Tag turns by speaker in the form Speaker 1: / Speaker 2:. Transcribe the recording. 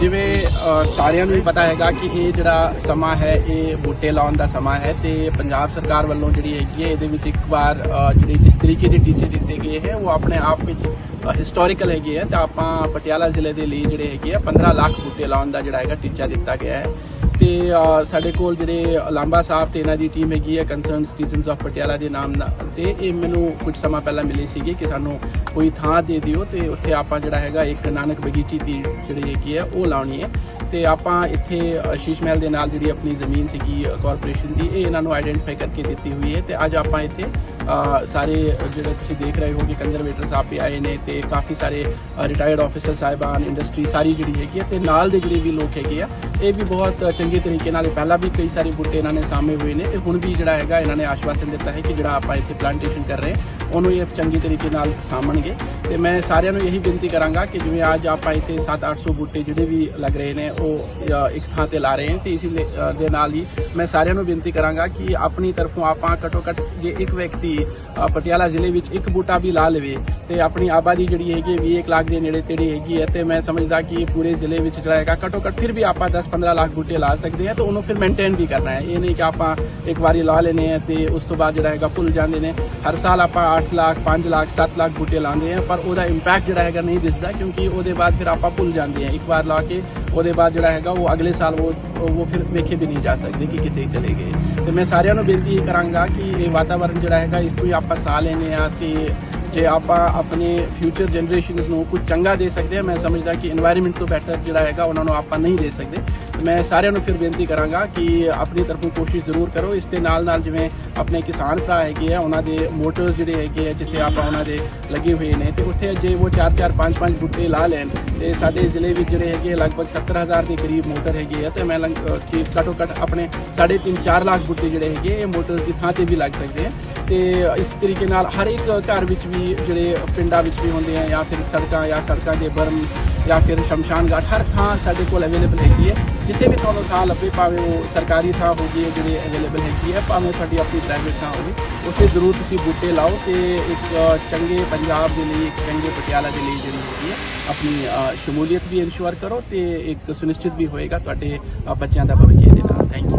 Speaker 1: ਜਿਵੇਂ ਸਾਰਿਆਂ ਨੂੰ ਹੀ ਪਤਾ ਹੈਗਾ ਕਿ ਇਹ ਜਿਹੜਾ ਸਮਾਂ ਹੈ ਇਹ ਬੂਟੇ ਲਾਉਣ ਦਾ ਸਮਾਂ ਹੈ ਤੇ ਪੰਜਾਬ ਸਰਕਾਰ ਵੱਲੋਂ ਜਿਹੜੀ ਹੈਗੀ ਹੈ ਇਹਦੇ ਵਿੱਚ ਇੱਕ ਵਾਰ ਅ, ਜਿਹੜੇ ਜਿਸ ਤਰੀਕੇ ਦੇ ਟੀਚੇ ਦਿੱਤੇ ਗਏ ਹੈ ਉਹ ਆਪਣੇ ਆਪ ਵਿੱਚ ਹਿਸਟੋਰੀਕਲ ਹੈਗੇ ਹੈ ਤਾਂ ਆਪਾਂ ਪਟਿਆਲਾ ਜ਼ਿਲ੍ਹੇ ਦੇ ਲਈ ਜਿਹੜੇ ਹੈਗੇ ਆ 15 ਲੱਖ ਬੂਟੇ ਲਾਉਣ ਦਾ ਜਿਹੜਾ ਹੈਗਾ ਟੀਚਾ ਦਿੱਤਾ ਗਿਆ ਹੈ। ਤੇ ਸਾਡੇ ਕੋਲ ਜਿਹੜੇ ਲਾਂਬਾ ਸਾਹਿਬ ਤੇ ਇਹਨਾਂ ਦੀ ਟੀਮ ਹੈਗੀ ਹੈ ਕੰਸਰਨ ਸਿਟੀਜ਼ਨਸ ਆਫ ਪਟਿਆਲਾ ਦੇ ਨਾਮ ਨਾਲ। ਤੇ ਇਹ ਮੈਨੂੰ ਕੁਝ ਸਮਾਂ ਪਹਿਲਾਂ ਮਿਲੇ ਸੀਗੇ ਕਿ ਸਾਨੂੰ ਕੋਈ ਥਾਂ ਦੇ ਦਿਓ ਤੇ ਉੱਥੇ ਆਪਾਂ ਜਿਹੜਾ ਹੈਗਾ ਇੱਕ ਨਾਨਕ ਬਗੀਚੀ ਦੀ ਜਿਹੜੀ ਹੈਗੀ ਹੈ ਉਹ ਲਾਉਣੀ ਹੈ। ਤੇ ਆਪਾਂ ਇੱਥੇ ਅ, ਸ਼ੀਸ਼ ਮਹਿਲ ਦੇ ਨਾਲ ਜਿਹੜੀ ਆਪਣੀ ਜ਼ਮੀਨ ਸੀਗੀ ਕਾਰਪੋਰੇਸ਼ਨ ਦੀ ਇਹ ਇਹਨਾਂ ਨੂੰ ਆਈਡੈਂਟੀਫਾਈ ਕਰਕੇ ਦਿੱਤੀ ਹੋਈ ਹੈ। ਤੇ ਅੱਜ ਆਪਾਂ ਇੱਥੇ ਸਾਰੇ ਜਿਹੜੇ ਤੁਸੀਂ ਦੇਖ ਰਹੇ ਹੋ ਕਿ ਕੰਜ਼ਰਵੇਟਰ ਸਾਹਿਬ ਵੀ ਆਏ ਨੇ ਤੇ ਕਾਫੀ ਸਾਰੇ ਰਿਟਾਇਰਡ ਆਫੀਸਰ ਸਾਹਿਬਾਨ ਇੰਡਸਟਰੀ ਸਾਰੀ ਜਿਹੜੀ ਹੈਗੀ ਹੈ ਤੇ ਨਾਲ ਦੇ ਜਿਹੜੇ ਵੀ ਲੋਕ ਹੈਗੇ ਆ, ਇਹ ਵੀ ਬਹੁਤ ਚੰਗੇ ਤਰੀਕੇ ਨਾਲ, ਪਹਿਲਾਂ ਵੀ ਕਈ ਸਾਰੇ ਬੂਟੇ ਇਹਨਾਂ ਨੇ ਸਾਹਮਣੇ ਹੋਏ ਨੇ ਤੇ ਹੁਣ ਵੀ ਜਿਹੜਾ ਹੈਗਾ ਇਹਨਾਂ ਨੇ ਆਸ਼ਵਾਸਨ ਦਿੱਤਾ ਹੈ ਕਿ ਜਿਹੜਾ ਆਪਾਂ ਇੱਥੇ ਪਲਾਂਟੇਸ਼ਨ ਕਰ ਰਹੇ ਉਹਨੂੰ ਇਹ ਚੰਗੀ ਤਰੀਕੇ ਨਾਲ ਸਾਂਭਣਗੇ। ਤੇ ਮੈਂ ਸਾਰਿਆਂ ਨੂੰ ਇਹੀ ਬੇਨਤੀ ਕਰਾਂਗਾ ਕਿ ਜਿਵੇਂ ਅੱਜ ਆਪਾਂ ਇੱਥੇ 7-800 ਬੂਟੇ ਜਿਹੜੇ ਵੀ ਲੱਗ ਰਹੇ ਨੇ, ਉਹ ਇੱਕ ਥਾਂ ਤੇ ਲਾ ਰਹੇ ਹਾਂ ਤੇ ਇਸੇ ਦੇ ਨਾਲ ਹੀ ਮੈਂ ਸਾਰਿਆਂ ਨੂੰ ਬੇਨਤੀ ਕਰਾਂਗਾ ਕਿ ਆਪਣੀ ਤਰਫੋਂ ਆਪਾਂ ਘੱਟੋ ਘੱਟ ਜੇ ਇੱਕ ਵਿਅਕਤੀ ਅ, ਪਟਿਆਲਾ ਜ਼ਿਲ੍ਹੇ ਵਿੱਚ ਇੱਕ ਬੂਟਾ ਵੀ ਲਾ ਲਵੇ ਤੇ ਆਪਣੀ ਆਬਾਦੀ ਜਿਹੜੀ ਹੈਗੀ ਹੈ 20 ਲੱਖ ਦੇ ਨੇੜੇ ਤੇੜੇ ਹੈਗੀ ਹੈ ਤੇ ਮੈਂ ਸਮਝਦਾ ਕਿ ਪੂਰੇ ਜ਼ਿਲ੍ਹੇ ਵਿੱਚ ਜਿਹੜਾ ਹੈਗਾ ਘੱਟੋ ਘੱਟ ਫਿਰ ਵੀ ਆਪਾਂ 10-15 ਲੱਖ ਬੂਟੇ ਲਾ ਸਕਦੇ ਹਾਂ ਤੇ ਉਹਨੂੰ ਫਿਰ ਮੇਨਟੇਨ ਵੀ ਕਰਨਾ ਹੈ। ਇਹ ਨਹੀਂ ਕਿ ਆਪਾਂ ਇੱਕ ਵਾਰੀ ਲਾ ਲੈਨੇ ਆ ਤੇ ਉਸ ਤੋਂ ਬਾਅਦ ਜਿਹੜਾ ਹੈਗਾ ਭੁੱਲ ਜਾਂਦੇ ਨੇ। ਹਰ ਸਾਲ ਆਪਾਂ 8 ਲੱਖ 5 ਲੱਖ 7 ਲੱਖ ਬੂਟੇ ਲਾਉਂਦੇ ਆ ਪਰ ਉਹਦਾ ਇੰਪੈਕਟ ਜਿਹੜਾ ਹੈਗਾ ਨਹੀਂ ਦਿਸਦਾ ਕਿਉਂਕਿ ਉਹਦੇ ਬਾਅਦ ਫਿਰ ਆਪਾਂ ਭੁੱਲ ਜਾਂਦੇ ਆ ਇੱਕ ਵਾਰ ਲਾ ਕੇ ਉਹਦੇ ਬਾਅਦ ਜਿਹੜਾ ਹੈਗਾ ਉਹ ਅਗਲੇ ਸਾਲ ਉਹ ਉਹ ਫਿਰ ਵੇਖੇ ਵੀ ਨਹੀਂ ਜਾ ਸਕਦੇ ਕਿ ਕਿਤੇ ਚਲੇ ਗਏ। ਤੇ ਮੈਂ ਸਾਰਿਆਂ ਨੂੰ ਬੇਨਤੀ ਇਹ ਕਰਾਂਗਾ ਕਿ ਇਹ ਵਾਤਾਵਰਣ ਜਿਹੜਾ ਹੈਗਾ ਇਸ ਤੋਂ ਆਪਾਂ ਸਾਹ ਲੈਨੇ ਆ ਤੇ ਜੇ ਆਪਾਂ ਆਪਣੇ ਫਿਊਚਰ ਜਨਰੇਸ਼ਨਸ ਨੂੰ ਕੁਝ ਚੰਗਾ ਦੇ ਸਕਦੇ ਆ ਮੈਂ ਸਮਝਦਾ ਕਿ এনवायरमेंट ਤੋਂ ਬੈਟਰ ਜਿਹੜਾ ਹੈਗਾ ਉਹਨਾਂ ਨੂੰ ਆਪਾਂ ਨਹੀਂ ਦੇ ਸਕਦੇ। ਮੈਂ ਸਾਰਿਆਂ ਨੂੰ ਫਿਰ ਬੇਨਤੀ ਕਰਾਂਗਾ ਕਿ ਆਪਣੀ ਤਰਫੋਂ ਕੋਸ਼ਿਸ਼ ਜ਼ਰੂਰ ਕਰੋ। ਇਸ ਦੇ ਨਾਲ ਨਾਲ ਜਿਵੇਂ ਆਪਣੇ ਕਿਸਾਨ ਭਰਾ ਹੈਗੇ ਆ, ਉਹਨਾਂ ਦੇ ਮੋਟਰਸ ਜਿਹੜੇ ਹੈਗੇ ਆ, ਜਿੱਥੇ ਆਪਾਂ ਉਹਨਾਂ ਦੇ ਲੱਗੇ ਹੋਏ ਨੇ, ਤੇ ਉੱਥੇ ਜੇ ਉਹ 4-4 5-5 ਬੁੱਟੇ ਲਾ ਲੈਣ, ਤੇ ਸਾਡੇ ਜ਼ਿਲ੍ਹੇ ਵਿੱਚ ਜਿਹੜੇ ਹੈਗੇ ਲਗਭਗ 70000 ਦੇ ਕਰੀਬ ਮੋਟਰ ਹੈਗੇ ਆ, ਤੇ ਮੈਂ ਕਿ ਘੱਟੋ ਘੱਟ ਆਪਣੇ 3.5 4 ਲੱਖ ਬੁੱਟੇ ਜਿਹੜੇ ਹੈਗੇ ਇਹ ਮੋਟਰਸ ਦੀ ਥਾਂ ਤੇ ਵੀ ਲੱਗ ਸਕਦੇ ਆ। ਤੇ ਇਸ ਤਰੀਕੇ ਨਾਲ ਹਰ ਇੱਕ ਘਰ ਵਿੱਚ ਵੀ ਜਿਹੜੇ ਪਿੰਡਾਂ ਵਿੱਚ ਵੀ ਹੁੰਦੇ ਆ ਜਾਂ ਫਿਰ ਸੜਕਾਂ ਜਾਂ ਸੜਕਾਂ ਦੇ ਬਰਮ ਜਾਂ ਫਿਰ ਸ਼ਮਸ਼ਾਨ ਘਾਟ, ਹਰ ਥਾਂ ਸਾਡੇ ਕੋਲ ਅਵੇਲੇਬਲ ਹੈਗੀ ਹੈ। ਜਿੱਥੇ ਵੀ ਤੁਹਾਨੂੰ ਥਾਂ ਲੱਭੇ, ਭਾਵੇਂ ਉਹ ਸਰਕਾਰੀ ਥਾਂ ਹੋਗੀ ਹੈ ਜਿਹੜੀ ਅਵੇਲੇਬਲ ਹੈਗੀ ਹੈ, ਭਾਵੇਂ ਸਾਡੀ ਆਪਣੀ ਪ੍ਰਾਈਵੇਟ ਥਾਂ ਹੋਵੇ, ਉੱਥੇ ਜ਼ਰੂਰ ਤੁਸੀਂ ਬੂਟੇ ਲਾਓ ਤੇ ਇੱਕ ਚੰਗੇ ਪੰਜਾਬ ਦੇ ਲਈ, ਇੱਕ ਚੰਗੇ ਪਟਿਆਲਾ ਦੇ ਲਈ ਜਿਹੜੀ ਹੈਗੀ ਹੈ, ਆਪਣੀ ਸ਼ਮੂਲੀਅਤ ਵੀ ਇਨਸ਼ੋਰ ਕਰੋ ਤੇ ਇੱਕ ਸੁਨਿਸ਼ਚਿਤ ਵੀ ਹੋਏਗਾ ਤੁਹਾਡੇ ਬੱਚਿਆਂ ਦਾ ਭਵਿੱਖ ਦੇ ਨਾਲ। Thank you